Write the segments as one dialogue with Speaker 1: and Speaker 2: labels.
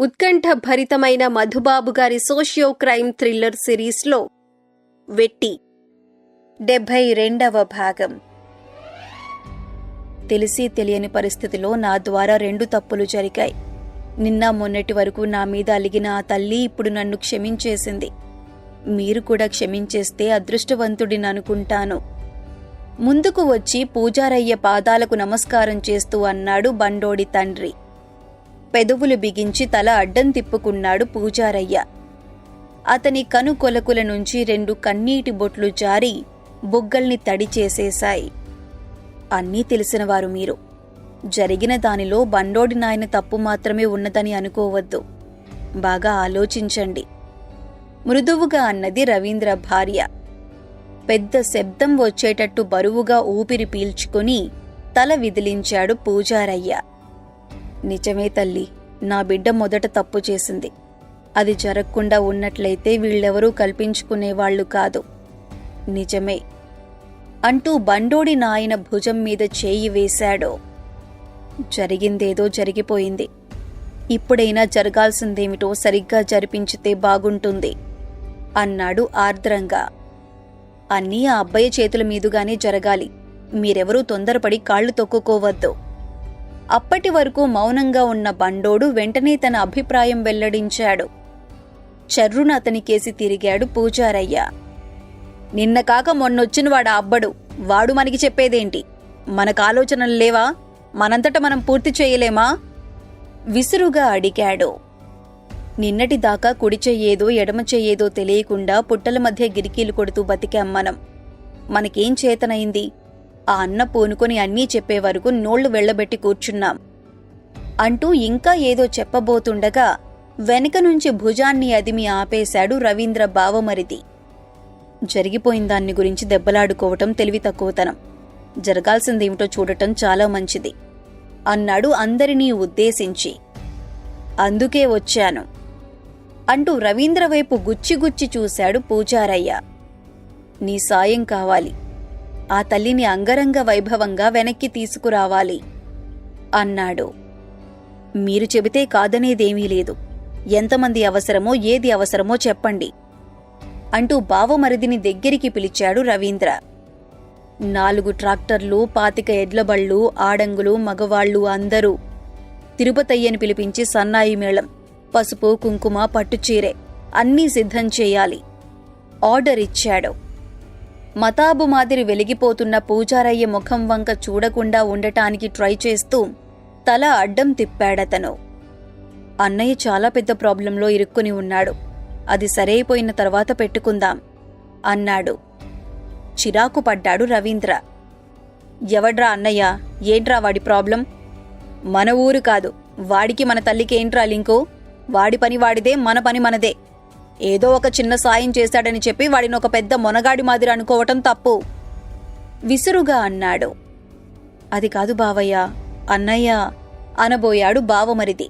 Speaker 1: ఉత్కంఠ భరితమైన మధుబాబు గారి socio crime thriller సిరీస్లో వెట్టి. డెబ్భై రెండవ భాగం. తెలిసి తెలియని పరిస్థితిలో నా ద్వారా రెండు తప్పులు జరిగాయి. నిన్న మొన్నటి వరకు నా మీద అలిగిన ఆ తల్లి ఇప్పుడు నన్ను క్షమించేసింది. మీరు కూడా క్షమించేస్తే అదృష్టవంతుడిని అనుకుంటాను. ముందుకు వచ్చి పూజారయ్య పాదాలకు నమస్కారం చేస్తూ అన్నాడు బండోడి తండ్రి. పెదవులు బిగించి తల అడ్డం తిప్పుకున్నాడు పూజారయ్య. అతని కను కొలకుల నుంచి రెండు కన్నీటి బొట్లు జారి బుగ్గల్ని తడి చేసేశాయి. అన్నీ తెలిసినవారు మీరు. జరిగిన దానిలో బండోడి నాయన తప్పు మాత్రమే ఉన్నదని అనుకోవద్దు. బాగా ఆలోచించండి. మృదువుగా అన్నది రవీంద్ర భార్య. పెద్ద శబ్దం వచ్చేటట్టు బరువుగా ఊపిరి పీల్చుకొని తల విదిలించాడు పూజారయ్య. నిజమే తల్లి నా బిడ్డ మొదట తప్పు చేసింది. అది జరగకుండా ఉన్నట్లయితే వీళ్ళెవరూ కల్పించుకునేవాళ్ళు కాదు. నిజమే. అంటూ బండోడి నాయన భుజం మీద చేయి వేశాడు. జరిగిందేదో జరిగిపోయింది. ఇప్పుడైనా జరగాల్సిందేమిటో సరిగ్గా జరిపించితే బాగుంటుంది అన్నాడు ఆర్ద్రంగా. అన్నీ ఆ అబ్బాయి చేతుల మీదుగానే జరగాలి. మీరెవరూ తొందరపడి కాళ్ళు తొక్కుకోవద్దు. అప్పటి వరకు మౌనంగా ఉన్న బండోడు వెంటనే తన అభిప్రాయం వెల్లడించాడు. చర్రున అతనికేసి తిరిగాడు పూజారయ్య. నిన్న కాక మొన్నొచ్చినవాడు అబ్బడు. వాడు మనకి చెప్పేదేంటి? మనకు ఆలోచనలు లేవా? మనంతట మనం పూర్తి చేయలేమా? విసురుగా అడిగాడు. నిన్నటి దాకా కుడి చెయ్యేదో ఎడమ చెయ్యేదో తెలియకుండా పుట్టల మధ్య గిరికీలు కొడుతూ బతికాం మనం. మనకేం చేతనైంది? ఆ అన్న పూనుకొని అన్నీ చెప్పే వరకు నోళ్ళు వెళ్ళబెట్టి కూర్చున్నాం. అంటూ ఇంకా ఏదో చెప్పబోతుండగా వెనక నుంచి భుజాన్ని అదిమి ఆపేశాడు రవీంద్ర బావమరిది. జరిగిపోయిన దాన్ని గురించి దెబ్బలాడుకోవటం తెలివి తక్కువతనం. జరగాల్సిందేమిటో చూడటం చాలా మంచిది అన్నాడు అందరినీ ఉద్దేశించి. అందుకే వచ్చాను అంటూ రవీంద్ర వైపు గుచ్చిగుచ్చి చూశాడు పూజారయ్య. నీ సాయం కావాలి. ఆ తల్లిని అంగరంగ వైభవంగా వెనక్కి తీసుకురావాలి అన్నాడు. మీరు చెబితే కాదనేదేమీ లేదు. ఎంతమంది అవసరమో ఏది అవసరమో చెప్పండి అంటూ బావమరిదిని దగ్గరికి పిలిచాడు రవీంద్ర. నాలుగు ట్రాక్టర్లు పాతిక ఎడ్లబళ్ళు ఆడంగులు మగవాళ్ళు అందరూ తిరుపతయ్యని పిలిపించి సన్నాయి మేళం పసుపు కుంకుమ పట్టుచీరె అన్నీ సిద్ధం చేయాలి. ఆర్డర్ ఇచ్చాడు. మతాబు మాదిరి వెలిగిపోతున్న పూజారయ్య ముఖం వంక చూడకుండా ఉండటానికి ట్రై చేస్తూ తల అడ్డం తిప్పాడతను. అన్నయ్య చాలా పెద్ద ప్రాబ్లంలో ఇరుక్కుని ఉన్నాడు. అది సరైపోయిన తర్వాత పెట్టుకుందాం అన్నాడు. చిరాకు పడ్డాడు రవీంద్ర. ఎవడ్రా అన్నయ్య ఏంట్రా వాడి ప్రాబ్లం? మన ఊరు కాదు వాడికి మన తల్లికి ఏంట్రా లింకు? వాడి పని వాడిదే మన పని మనదే. ఏదో ఒక చిన్న సాయం చేశాడని చెప్పి వాడిని ఒక పెద్ద మొనగాడి మాదిరి అనుకోవటం తప్పు. విసురుగా అన్నాడు. అది కాదు బావయ్య అన్నయ్య అనబోయాడు బావమరిది.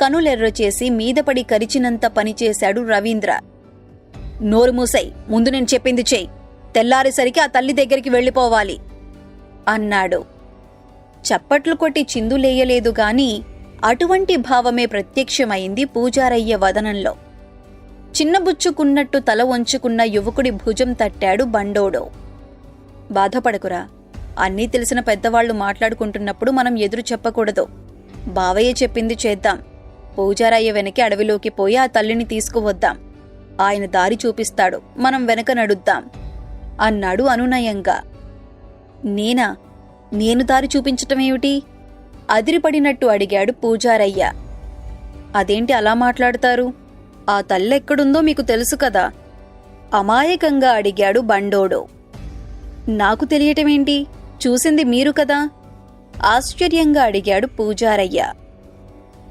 Speaker 1: కనులెర్ర చేసి మీదపడి కరిచినంత పనిచేశాడు రవీంద్ర. నోరు మూసై ముందు నేను చెప్పింది చెయ్యి. తెల్లారేసరికి ఆ తల్లి దగ్గరికి వెళ్ళిపోవాలి అన్నాడు. చప్పట్లు కొట్టి చిందులేయలేదు గాని అటువంటి భావమే ప్రత్యక్షమైంది పూజారయ్య వదనంలో. చిన్నబుచ్చుకున్నట్టు తల వంచుకున్న యువకుడి భుజం తట్టాడు బండోడో. బాధపడకురా. అన్నీ తెలిసిన పెద్దవాళ్ళు మాట్లాడుకుంటున్నప్పుడు మనం ఎదురు చెప్పకూడదు. బావయ్య చెప్పింది చేద్దాం. పూజారయ్య వెనక్కి అడవిలోకి పోయి ఆ తల్లిని తీసుకువద్దాం. ఆయన దారి చూపిస్తాడు. మనం వెనక నడుద్దాం. అన్నాడు అనునయంగా. నేనా? నేను దారి చూపించటమేమిటి అదిరిపడినట్టు అడిగాడు పూజారయ్య. అదేంటి అలా మాట్లాడతారు? ఆ తల్లెక్కడుందో మీకు తెలుసు కదా. అమాయకంగా అడిగాడు బండోడు. నాకు తెలియటమేంటి? చూసింది మీరు కదా? ఆశ్చర్యంగా అడిగాడు పూజారయ్య.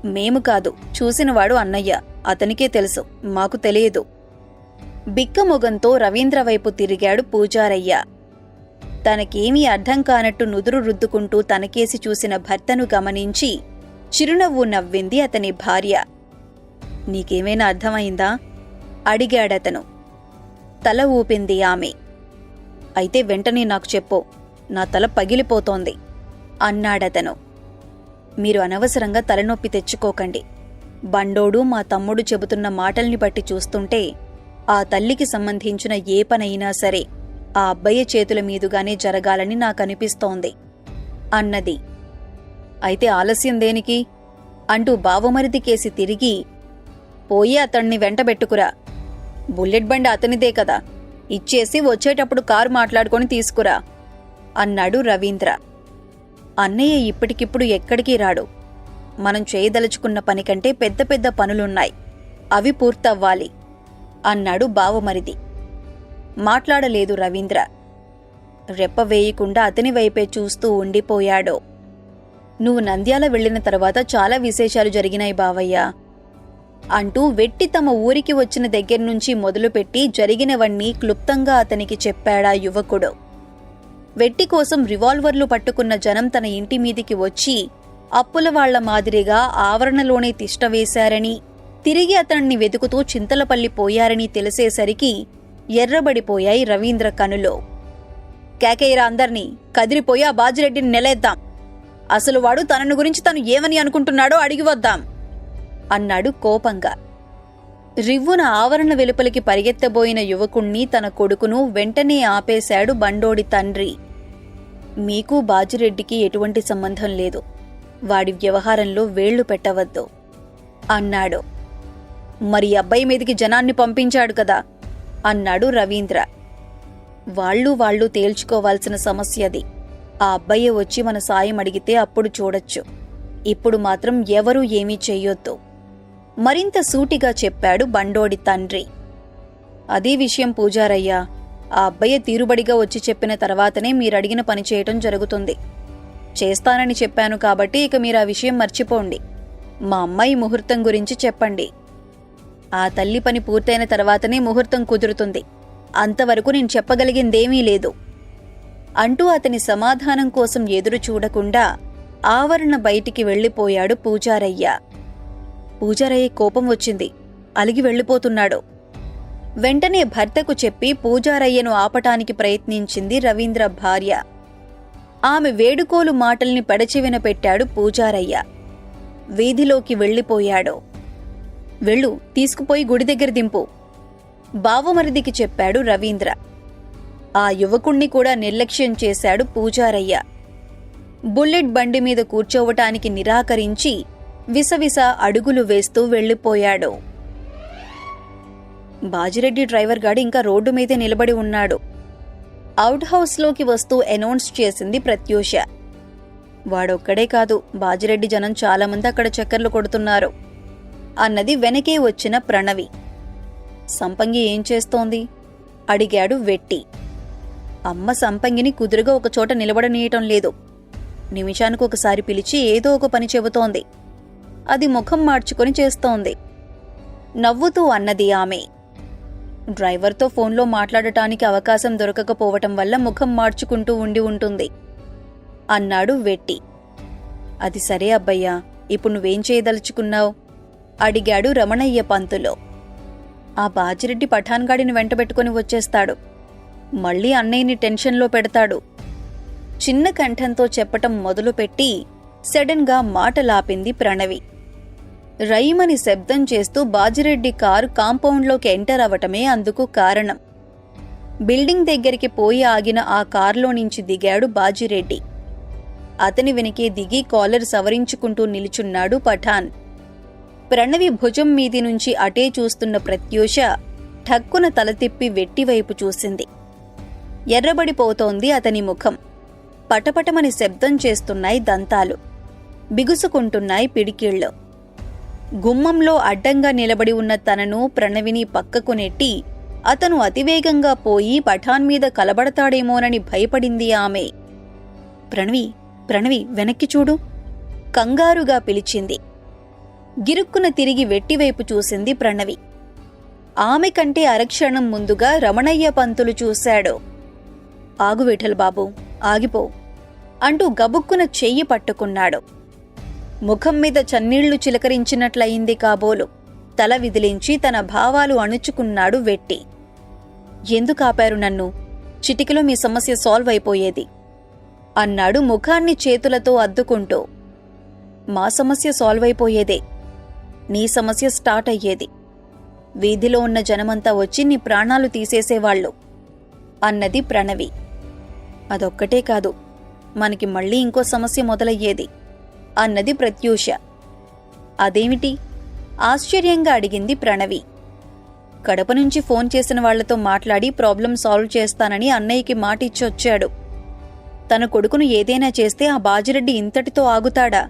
Speaker 1: మేము కాదు చూసినవాడు అన్నయ్య. అతనికే తెలుసు మాకు తెలియదు. బిక్కమొగంతో రవీంద్ర వైపు తిరిగాడు పూజారయ్య. తనకేమీ అర్థం కానట్టు నుదురు రుద్దుకుంటూ తనకేసి చూసిన భర్తను గమనించి చిరునవ్వు నవ్వింది అతని భార్య. నీకేమైనా అర్థమైందా? అడిగాడతను. తల ఊపింది ఆమె. అయితే వెంటనే నాకు చెప్పు నా తల పగిలిపోతోంది అన్నాడతను. మీరు అనవసరంగా తలనొప్పి తెచ్చుకోకండి. బండోడు మా తమ్ముడు చెబుతున్న మాటల్ని బట్టి చూస్తుంటే ఆ తల్లికి సంబంధించిన ఏ పనైనా సరే ఆ అబ్బయ్య చేతుల మీదుగానే జరగాలని నాకనిపిస్తోంది అన్నది. అయితే ఆలస్యం దేనికి? అంటూ బావమరిది కేసి తిరిగి పోయి అతన్ని వెంటబెట్టుకురా. బుల్లెట్ బండి అతనిదే కదా. ఇచ్చేసి వచ్చేటప్పుడు కారు మాట్లాడుకొని తీసుకురా అన్నాడు రవీంద్ర. అన్నయ్య ఇప్పటికిప్పుడు ఎక్కడికి రాడు. మనం చేయదలుచుకున్న పని కంటే పెద్ద పెద్ద పనులున్నాయి. అవి పూర్తవ్వాలి అన్నాడు బావమరిది. మాట్లాడలేదు రవీంద్ర. రెప్ప వేయకుండా అతని వైపే చూస్తూ ఉండిపోయాడో. నువ్వు నంద్యాల వెళ్ళిన తర్వాత చాలా విశేషాలు జరిగినాయి బావయ్య. అంటూ వెట్టి తమ ఊరికి వచ్చిన దగ్గర నుంచి మొదలుపెట్టి జరిగినవన్నీ క్లుప్తంగా అతనికి చెప్పాడా యువకుడు. వెట్టి కోసం రివాల్వర్లు పట్టుకున్న జనం తన ఇంటి మీదికి వచ్చి అప్పుల వాళ్ళ మాదిరిగా ఆవరణలోనే తిష్టవేశారని తిరిగి అతన్ని వెతుకుతూ చింతలపల్లి పోయారని తెలిసేసరికి ఎర్రబడిపోయాయి రవీంద్ర కనులో. కేకయ్యరా అందర్నీ కదిరిపోయి ఆ బాజిరెడ్డిని నెలేద్దాం అసలు వాడు తనను గురించి తను ఏమని అనుకుంటున్నాడో అడిగి వద్దాం. అన్నాడు కోపంగా. రివ్వున ఆవరణ వెలుపలికి పరిగెత్తబోయిన యువకుణ్ణి తన కొడుకును వెంటనే ఆపేశాడు బండోడి తండ్రి. మీకు బాజిరెడ్డికి ఎటువంటి సంబంధం లేదు. వాడి వ్యవహారంలో వేళ్ళు పెట్టవద్దు అన్నాడు. మరి అబ్బాయి మీదికి జనాన్ని పంపించాడు కదా అన్నాడు రవీంద్ర. వాళ్ళు వాళ్ళు తేల్చుకోవాల్సిన సమస్య అది. ఆ అబ్బాయి వచ్చి మన సాయం అడిగితే అప్పుడు చూడొచ్చు. ఇప్పుడు మాత్రం ఎవరూ ఏమీ చెయ్యొద్దు. మరింత సూటిగా చెప్పాడు బండోడి తండ్రి. అదే విషయం పూజారయ్యా. ఆ అబ్బయ్య తీరుబడిగా వచ్చి చెప్పిన తర్వాతనే మీరడిగిన పని చేయటం జరుగుతుంది. చేస్తానని చెప్పాను కాబట్టి ఇక మీరు ఆ విషయం మర్చిపోండి. మా అమ్మాయి ముహూర్తం గురించి చెప్పండి. ఆ తల్లి పని పూర్తయిన తర్వాతనే ముహూర్తం కుదురుతుంది. అంతవరకు నేను చెప్పగలిగిందేమీ లేదు. అంటూ అతని సమాధానం కోసం ఎదురు చూడకుండా ఆవరణ బయటికి వెళ్ళిపోయాడు పూజారయ్య. పూజారయ్య కోపం వచ్చింది. అలిగి వెళ్ళిపోతున్నాడు. వెంటనే భర్తకు చెప్పి పూజారయ్యను ఆపటానికి ప్రయత్నించింది రవీంద్ర భార్య. ఆమె వేడుకోలు మాటల్ని పెడచెవిన పెట్టాడు పూజారయ్య. వీధిలోకి వెళ్ళిపోయాడు. వెళ్ళు తీసుకుపోయి గుడి దగ్గర దింపు. బావమరిదికి చెప్పాడు రవీంద్ర. ఆ యువకుణ్ణి కూడా నిర్లక్ష్యం చేశాడు పూజారయ్య. బుల్లెట్ బండి మీద కూర్చోవటానికి నిరాకరించి విసవిస అడుగులు వేస్తూ వెళ్ళిపోయాడు. బాజిరెడ్డి డ్రైవర్ గాడు ఇంకా రోడ్డు మీదే నిలబడి ఉన్నాడు. అవుట్ హౌస్లోకి వస్తూ అనౌన్స్ చేసింది ప్రత్యూష. వాడొక్కడే కాదు బాజిరెడ్డి జనం చాలామంది అక్కడ చక్కర్లు కొడుతున్నారు అన్నది వెనకే వచ్చిన ప్రణవి. సంపంగి ఏం చేస్తోంది? అడిగాడు వెట్టి. అమ్మ సంపంగిని కుదురుగా ఒకచోట నిలబడనీయటం లేదు. నిమిషానికి ఒకసారి పిలిచి ఏదో ఒక పని చెబుతోంది. అది ముఖం మార్చుకొని చేస్తోంది. నవ్వుతూ అన్నది ఆమె. డ్రైవర్తో ఫోన్లో మాట్లాడటానికి అవకాశం దొరకకపోవటం వల్ల ముఖం మార్చుకుంటూ ఉండి ఉంటుంది. అన్నాడు వెట్టి. అది సరే అబ్బయ్యా ఇప్పుడు నువ్వేం చేయదలుచుకున్నావు? అడిగాడు రమణయ్య పంతులో. ఆ బాజిరెడ్డి పఠాన్గాడిని వెంటబెట్టుకుని వచ్చేస్తాడు. మళ్ళీ అన్నయ్యని టెన్షన్లో పెడతాడు. చిన్న కంఠంతో చెప్పటం మొదలుపెట్టి సడన్గా మాటలాపింది ప్రణవి. రైమని శబ్దం చేస్తూ బాజిరెడ్డి కారు కాంపౌండ్లోకి ఎంటర్ అవటమే అందుకు కారణం. బిల్డింగ్ దగ్గరికి పోయి ఆగిన ఆ కారులో నుంచి దిగాడు బాజిరెడ్డి. అతని వెనకే దిగి కాలర్ సవరించుకుంటూ నిలుచున్నాడు పఠాన్. ప్రణవి భుజం మీది నుంచి అటే చూస్తున్న ప్రత్యూష ఠక్కున తల తిప్పి వెట్టివైపు చూసింది. ఎర్రబడిపోతోంది అతని ముఖం. పటపటమని శబ్దం చేస్తున్నాయి దంతాలు. బిగుసుకుంటున్నాయి పిడికిళ్ళు. గుమ్మంలో అడ్డంగా నిలబడి ఉన్న తనను ప్రణవిని పక్కకు నెట్టి అతను అతివేగంగా పోయి పఠాన్ మీద కలబడతాడేమోనని భయపడింది ఆమె. ప్రణవి ప్రణవి వెనక్కి చూడు కంగారుగా పిలిచింది. గిరుక్కున తిరిగి వెట్టివైపు చూసింది ప్రణవి. ఆమె కంటే అరక్షణం ముందుగా రమణయ్య పంతులు చూశాడు. ఆగు విఠల్ బాబు ఆగిపో అంటూ గబుక్కున చెయ్యి పట్టుకున్నాడు. ముఖం మీద చన్నీళ్ళు చిలకరించినట్లయింది కాబోలు. తల విదిలించి తన భావాలు అణుచుకున్నాడు వెట్టి. ఎందుకాపారు నన్ను? చిటికలో మీ సమస్య సాల్వ్ అయిపోయేది అన్నాడు ముఖాన్ని చేతులతో అద్దుకుంటూ. మా సమస్య సాల్వ్ అయిపోయేదే. నీ సమస్య స్టార్ట్ అయ్యేది. వీధిలో ఉన్న జనమంతా వచ్చి నీ ప్రాణాలు తీసేసేవాళ్ళు అన్నది ప్రణవి. అదొక్కటే కాదు. మనకి మళ్ళీ ఇంకో సమస్య మొదలయ్యేది. అన్నది ప్రత్యూష. అదేమిటి? ఆశ్చర్యంగా అడిగింది ప్రణవి. కడప నుంచి ఫోన్ చేసిన వాళ్ళతో మాట్లాడి ప్రాబ్లం సాల్వ్ చేస్తానని అన్నయ్యకి మాట ఇచ్చొచ్చాడు తన కొడుకును ఏదైనా చేస్తే ఆ బాజిరెడ్డి ఇంతటితో ఆగుతాడా?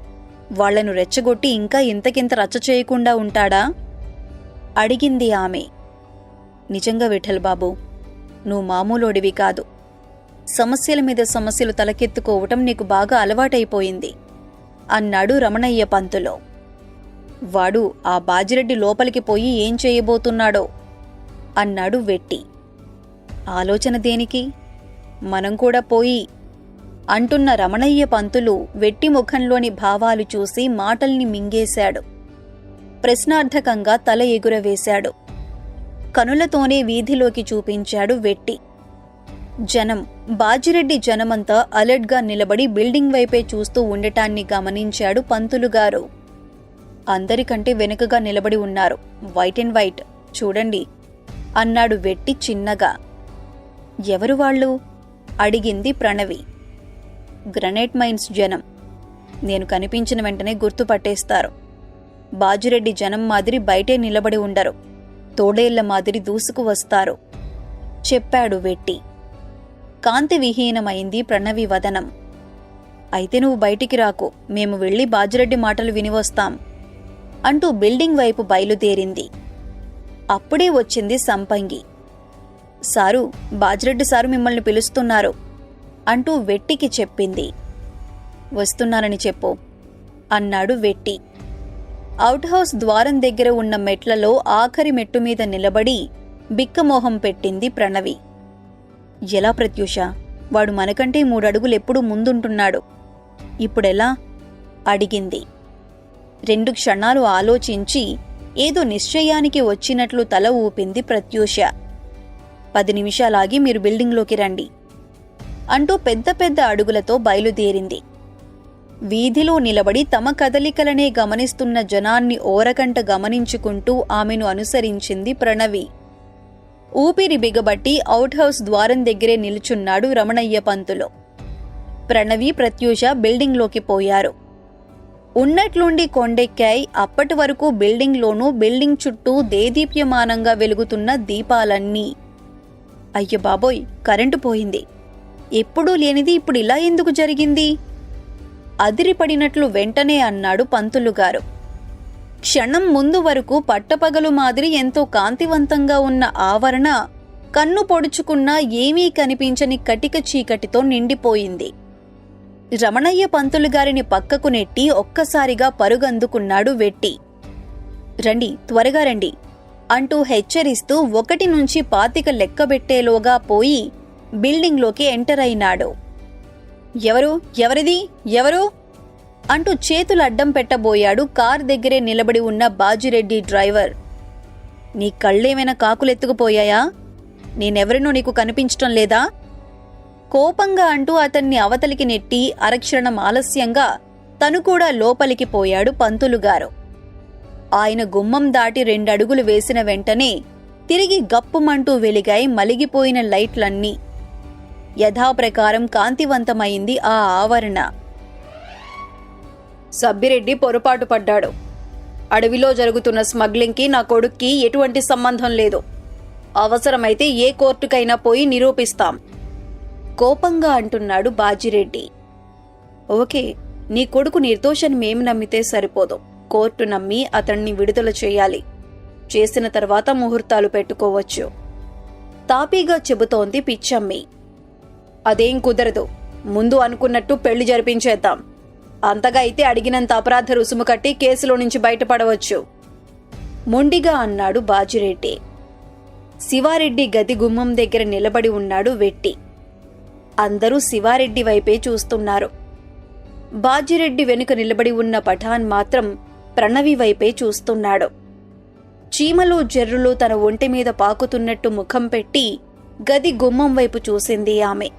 Speaker 1: వాళ్ళను రెచ్చగొట్టి ఇంకా ఇంతకింత రచ్చ చేయకుండా ఉంటాడా? అడిగింది ఆమె. నిజంగా విఠల్ బాబు నువ్వు మామూలోడివి కాదు. సమస్యల మీద సమస్యలు తలకెత్తుకోవటం నీకు బాగా అలవాటైపోయింది. అన్నాడు రమణయ్య పంతులో. వాడు ఆ బాజిరెడ్డి లోపలికి పోయి ఏం చేయబోతున్నాడో అన్నాడు వెట్టి. ఆలోచన దేనికి? మనం కూడా పోయి అంటున్న రమణయ్య పంతులు వెట్టి ముఖంలోని భావాలు చూసి మాటల్ని మింగేశాడు. ప్రశ్నార్థకంగా తల ఎగురవేశాడు. కనులతోనే వీధిలోకి చూపించాడు వెట్టి. జనం. బాజిరెడ్డి జనమంతా అలర్ట్గా నిలబడి బిల్డింగ్ వైపే చూస్తూ ఉండటాన్ని గమనించాడు పంతులు గారు. అందరికంటే వెనుకగా నిలబడి ఉన్నారు. White and white. చూడండి. అన్నాడు వెట్టి చిన్నగా. ఎవరు వాళ్ళు? అడిగింది ప్రణవి. గ్రనైట్ మైన్స్ జనం. నేను కనిపించిన వెంటనే గుర్తుపట్టేస్తారు బాజిరెడ్డి జనం మాదిరి బయటే నిలబడి ఉండరు. తోడేళ్ళ మాదిరి దూసుకు వస్తారు. చెప్పాడు వెట్టి. కాంతి విహీనమైంది ప్రణవి వదనం. అయితే నువ్వు బయటికి రాకు మేము వెళ్ళి బాజిరెడ్డి మాటలు వినివస్తాం అంటూ బిల్డింగ్ వైపు బయలుదేరింది. అప్పుడే వచ్చింది సంపంగి. సారు బాజిరెడ్డి సారు మిమ్మల్ని పిలుస్తున్నారు అంటూ వెట్టికి చెప్పింది. వస్తున్నానని చెప్పు అన్నాడు వెట్టి. అవుట్ హౌస్ ద్వారం దగ్గర ఉన్న మెట్లలో ఆఖరి మెట్టు మీద నిలబడి బిక్కమోహం పెట్టింది ప్రణవి. ఎలా ప్రత్యూష? వాడు మనకంటే మూడడుగులు ఎప్పుడూ ముందుంటున్నాడు. ఇప్పుడెలా? అడిగింది. రెండు క్షణాలు ఆలోచించి ఏదో నిశ్చయానికి వచ్చినట్లు తల ఊపింది ప్రత్యూష. పది నిమిషాలాగి మీరు బిల్డింగ్లోకి రండి. అంటూ పెద్ద పెద్ద అడుగులతో బయలుదేరింది. వీధిలో నిలబడి తమ కదలికలనే గమనిస్తున్న జనాన్ని ఓరకంట గమనించుకుంటూ ఆమెను అనుసరించింది ప్రణవి. ఊపిరి బిగబట్టి అవుట్ హౌస్ ద్వారం దగ్గరే నిలుచున్నాడు రమణయ్య పంతులు. ప్రణవి ప్రత్యూష బిల్డింగ్లోకి పోయారు. ఉన్నట్లుండి కొండెక్కాయి అప్పటి వరకు బిల్డింగ్లోనూ బిల్డింగ్ చుట్టూ దేదీప్యమానంగా వెలుగుతున్న దీపాలన్నీ. అయ్య బాబోయ్ కరెంటు పోయింది. ఎప్పుడూ లేనిది ఇప్పుడు ఇలా ఎందుకు జరిగింది? అదిరిపడినట్లు వెంటనే అన్నాడు పంతులుగారు. క్షణం ముందు వరకు పట్టపగలు మాదిరి ఎంతో కాంతివంతంగా ఉన్న ఆవరణ కన్ను పొడుచుకున్నా ఏమీ కనిపించని కటిక చీకటితో నిండిపోయింది. రమణయ్య పంతులు గారిని పక్కకు నెట్టి ఒక్కసారిగా పరుగందుకున్నాడు వెట్టి. రండి త్వరగా రండి అంటూ హెచ్చరిస్తూ ఒకటి నుంచి పాతిక లెక్కబెట్టేలోగా పోయి బిల్డింగ్లోకి ఎంటర్ అయినాడు. ఎవరు? ఎవరిది? ఎవరు? అంటూ చేతులు అడ్డం పెట్టబోయాడు కార్ దగ్గరే నిలబడి ఉన్న బాజిరెడ్డి డ్రైవర్. నీ కళ్ళేమైనా కాకులెత్తుకుపోయాయా? నేనెవరినో నీకు కనిపించటం లేదా? కోపంగా అంటూ అతన్ని అవతలికి నెట్టి అరక్షణం ఆలస్యంగా తను కూడా లోపలికి పోయాడు పంతులుగారు ఆయన గుమ్మం దాటి రెండడుగులు వేసిన వెంటనే తిరిగి గప్పుమంటూ వెలిగాయి మలిగిపోయిన లైట్లన్నీ. యథాప్రకారం కాంతివంతమైంది ఆ ఆవరణ. సబ్బిరెడ్డి పొరపాటు పడ్డాడు. అడవిలో జరుగుతున్న స్మగ్లింగ్కి నా కొడుక్కి ఎటువంటి సంబంధం లేదు. అవసరమైతే ఏ కోర్టుకైనా పోయి నిరూపిస్తాం. కోపంగా అంటున్నాడు బాజిరెడ్డి. ఓకే నీ కొడుకు నిర్దోషని మేము నమ్మితే సరిపోదు. కోర్టు నమ్మి అతన్ని విడుదల చేయాలి. చేసిన తర్వాత ముహూర్తాలు పెట్టుకోవచ్చు. తాపీగా చెబుతోంది పిచ్చమ్మి. అదేం కుదరదు. ముందు అనుకున్నట్టు పెళ్ళి జరిపించేద్దాం. అంతగా అయితే అడిగినంత అపరాధ రుసుము కట్టి కేసులో నుంచి బయటపడవచ్చు. మొండిగా అన్నాడు బాజిరెడ్డి. శివారెడ్డి గది గుమ్మం దగ్గర నిలబడి ఉన్నాడు వెట్టి. అందరూ శివారెడ్డి వైపే చూస్తున్నారు. బాజిరెడ్డి వెనుక నిలబడి ఉన్న పఠాన్ మాత్రం ప్రణవి వైపే చూస్తున్నాడు. చీమలు జర్రులు తన ఒంటి మీద పాకుతున్నట్టు ముఖం పెట్టి గది గుమ్మం వైపు చూసింది ఆమె.